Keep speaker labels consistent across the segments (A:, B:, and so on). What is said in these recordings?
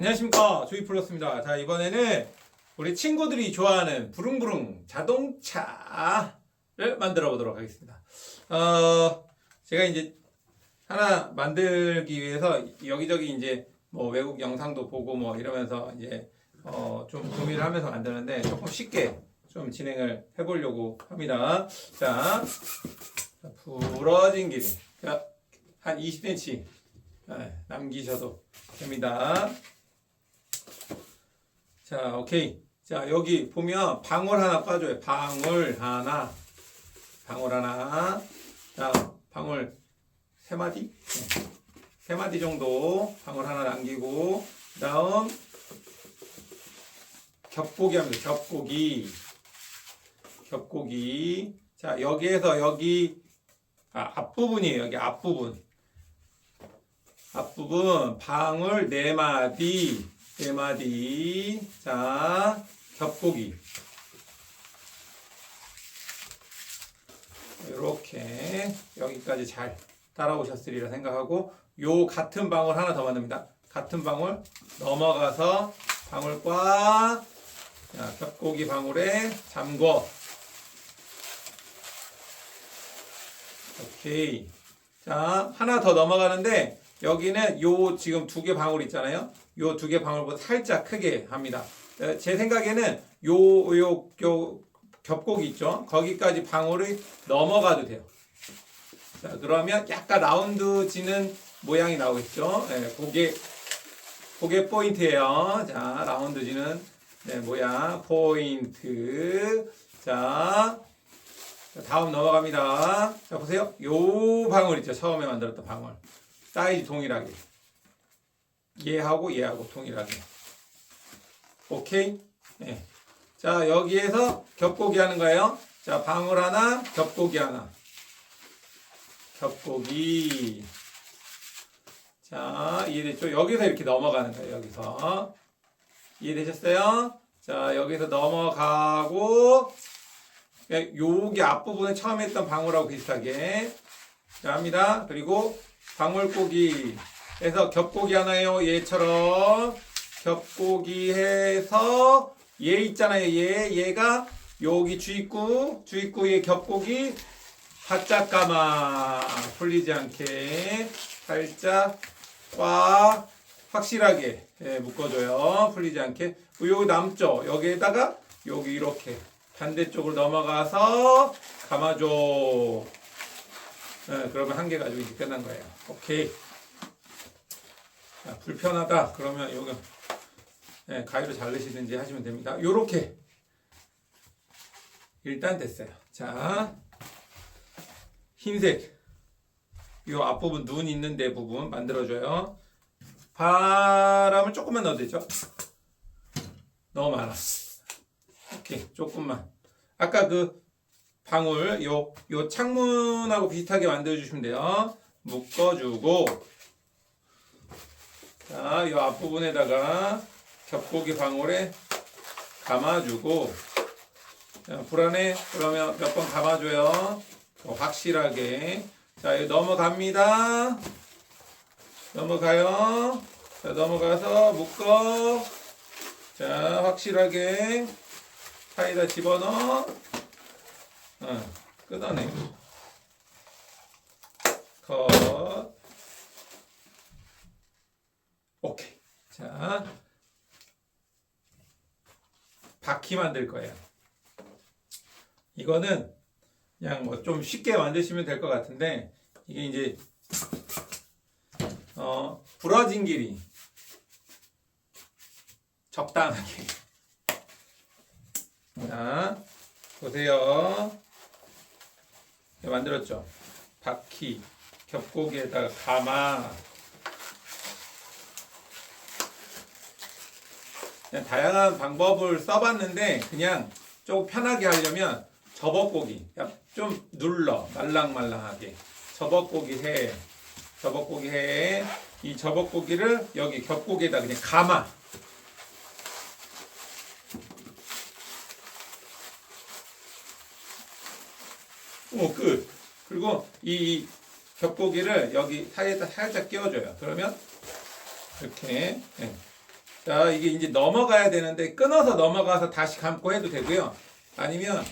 A: 안녕하십니까 조이플러스입니다. 자 이번에는 우리 친구들이 좋아하는 부릉부릉 자동차를 만들어 보도록 하겠습니다. 어 제가 이제 하나 만들기 위해서 여기저기 이제 뭐 외국 영상도 보고 뭐 이러면서 이제 어좀 고민을 하면서 만드는데 조금 쉽게 좀 진행을 해보려고 합니다. 자, 자, 부러진 길이 자, 한 20cm 네, 남기셔도 됩니다. 자, 오케이. 자, 여기 보면 방울 하나 빠져요. 방울 하나. 방울 하나. 자, 방울 세 마디? 네. 세 마디 정도 방울 하나 남기고, 그 다음, 겹고기 합니다. 겹고기. 겹고기. 자, 여기에서 여기, 아, 앞부분이에요. 여기 앞부분. 앞부분, 방울 네 마디. 네 마디. 자, 겹고기. 이렇게 여기까지 잘 따라오셨으리라 생각하고 요 같은 방울 하나 더 만듭니다. 같은 방울 넘어가서 방울 꽉 자, 겹고기 방울에 잠궈. 오케이. 자, 하나 더 넘어가는데 여기는 요 지금 두 개 방울 있잖아요. 요 두 개 방울보다 살짝 크게 합니다. 에, 제 생각에는 요, 요, 요 겹고기 있죠. 거기까지 방울이 넘어가도 돼요. 자, 그러면 약간 라운드 지는 모양이 나오겠죠. 예, 그게, 그게 포인트예요. 자, 라운드 지는 네, 모양, 포인트. 자, 자, 다음 넘어갑니다. 자, 보세요. 요 방울 있죠. 처음에 만들었던 방울. 사이즈 동일하게. 얘하고 얘하고 동일하게. 오케이? 네. 자, 여기에서 겹고기 하는 거예요. 자, 방울 하나, 겹고기 하나. 겹고기. 자, 이해됐죠? 여기서 이렇게 넘어가는 거예요. 여기서. 이해되셨어요? 자, 여기서 넘어가고, 예, 요게 앞부분에 처음에 했던 방울하고 비슷하게. 자, 합니다. 그리고 방울고기 해서 겹고기 하나요. 얘처럼. 겹고기 해서 얘 있잖아요. 얘. 얘가 여기 주입구, 주입구에 겹고기 바짝 감아. 풀리지 않게 살짝 꽉 확실하게 예, 묶어줘요. 풀리지 않게. 여기 남죠. 여기에다가 여기 이렇게 반대쪽으로 넘어가서 감아줘. 예, 그러면 한 개 가지고 이제 끝난 거예요. 오케이. 자, 불편하다. 그러면 여기 예, 가위로 자르시든지 하시면 됩니다. 요렇게 일단 됐어요. 자, 흰색 요 앞부분 눈 있는 데 부분 만들어줘요. 바람을 조금만 넣어도 되죠? 너무 많아. 오케이, 조금만. 아까 그 방울, 요, 요 창문하고 비슷하게 만들어주시면 돼요. 묶어주고, 자, 요 앞부분에다가 겹고기 방울에 감아주고, 자, 불안해? 그러면 몇 번 감아줘요. 어, 확실하게. 자, 이거 넘어갑니다. 넘어가요. 자, 넘어가서 묶어. 자, 확실하게 사이다 집어넣어. 어, 끊어내. 컷. 오케이. 자, 바퀴 만들 거예요. 이거는 그냥 뭐 좀 쉽게 만드시면 될 것 같은데 이게 이제 어, 부러진 길이 적당하게. 자, 보세요. 네, 만들었죠? 바퀴, 겹고기에다가 가마. 그냥 다양한 방법을 써봤는데 그냥 조금 편하게 하려면 그냥 좀 눌러 말랑말랑하게 저벅고기 해 저벅고기 해. 이 저벅고기를 여기 겹고기에다 그냥 감아. 오, 끝. 그리고 이 겹고기를 여기 사이에다 살짝 끼워줘요. 그러면 이렇게 예, 자, 이게 이제 넘어가야 되는데 끊어서 넘어가서 다시 감고 해도 되고요. 아니면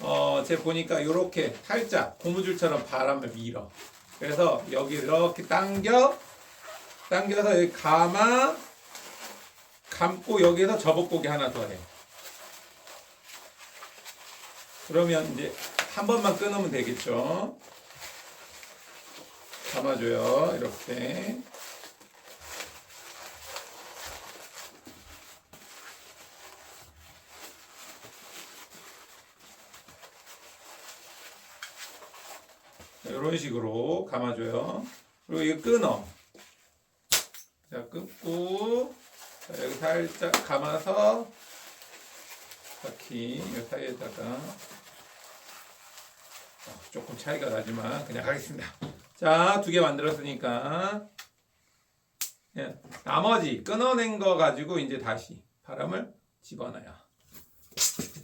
A: 어, 제가 보니까 이렇게 살짝 고무줄처럼 바람을 밀어. 그래서 여기 이렇게 당겨 당겨서 여기 감아 감고 여기에서 접어고기 하나 더 해. 그러면 이제 한 번만 끊으면 되겠죠. 감아줘요. 이렇게. 이런 식으로 감아줘요. 그리고 이거 끊어. 자, 끊고, 자, 여기 살짝 감아서, 바퀴, 이 사이에다가, 어, 조금 차이가 나지만, 그냥 하겠습니다. 자, 두 개 만들었으니까, 예, 나머지 끊어낸 거 가지고 이제 다시 바람을 집어넣어요.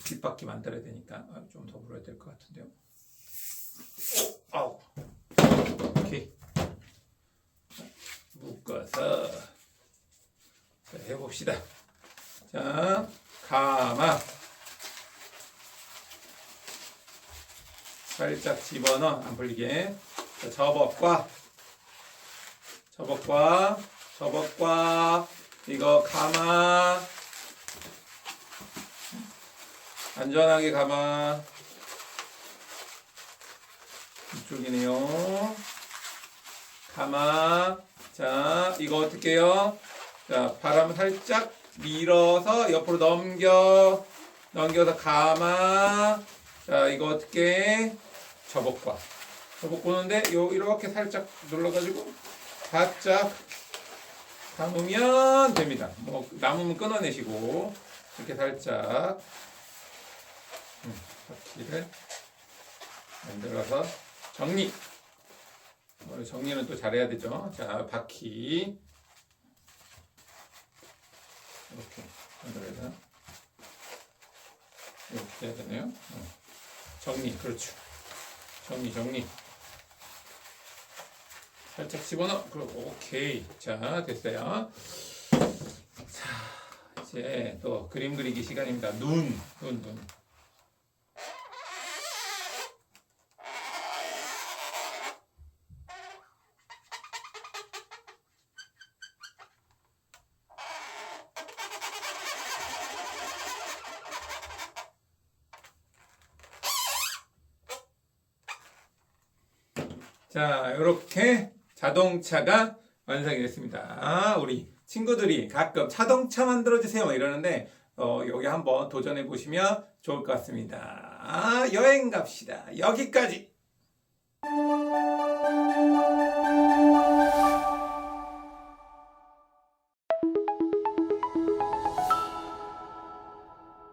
A: 뒷바퀴 만들어야 되니까, 아, 좀더 불어야 될 것 같은데요. 아우. 오케이. 묶어서 자, 해봅시다. 자, 가마. 살짝 집어넣어 안 풀리게. 자, 접업과 접업과 접업과 이거 가마. 안전하게 가마. 이쪽이네요. 가마. 자, 이거 어떻게 해요? 자, 바람 살짝 밀어서 옆으로 넘겨. 넘겨서 가마. 자, 이거 어떻게? 접어과. 접어꼬는데, 요, 이렇게 살짝 눌러가지고, 바짝 감으면 됩니다. 뭐, 남으면 끊어내시고, 이렇게 살짝, 음, 바퀴를 만들어서 정리. 오늘 정리는 또 잘해야 되죠. 자, 바퀴. 이렇게 만들어서 이렇게 해야 되네요. 어. 정리, 그렇죠. 정리, 정리. 살짝 집어넣어. 그리고 오케이. 자, 됐어요. 자, 이제 또 그림 그리기 시간입니다. 눈, 눈, 눈. 자, 이렇게 자동차가 완성이 됐습니다. 아, 우리 친구들이 가끔 자동차 만들어주세요 이러는데, 어, 여기 한번 도전해 보시면 좋을 것 같습니다. 아, 여행 갑시다. 여기까지.